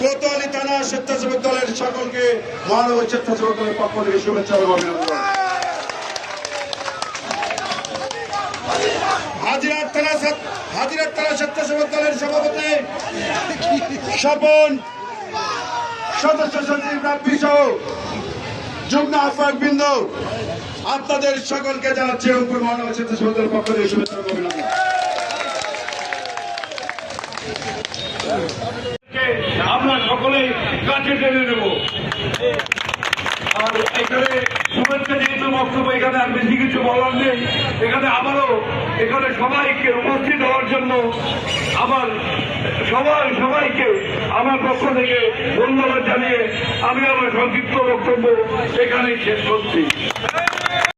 কোতোয়ালি থানা স্বেচ্ছাসেবক দলের সকলকে মানব স্বেচ্ছাসেবক দলের পক্ষ থেকে শুভেচ্ছা এবং অভিনন্দন। সে- থানা স্বেচ্ছাসেবক দলের সভাপতি স্বপন, সদস্য সচিব রাব্বি সহ যুগ্ম আহ্বায়ক বৃন্দ, আপনাদের সকলকে জানাচ্ছি রংপুর মহানগর স্বেচ্ছাসেবক দলের পক্ষ থেকে শুভেচ্ছা এবং অভিনন্দন আমরা সকলেই কাছে টেনে নেব। আর এখানে শুভেচ্ছা যেহেতু বক্তব্য এখানে আর বেশি কিছু বলার নেই, এখানে আবারও এখানে সবাইকে উপস্থিত হওয়ার জন্য আমার সবাই, সবাইকে আমার পক্ষ থেকে ধন্যবাদ জানিয়ে আমি আমার সংক্ষিপ্ত বক্তব্য এখানেই শেষ করছি।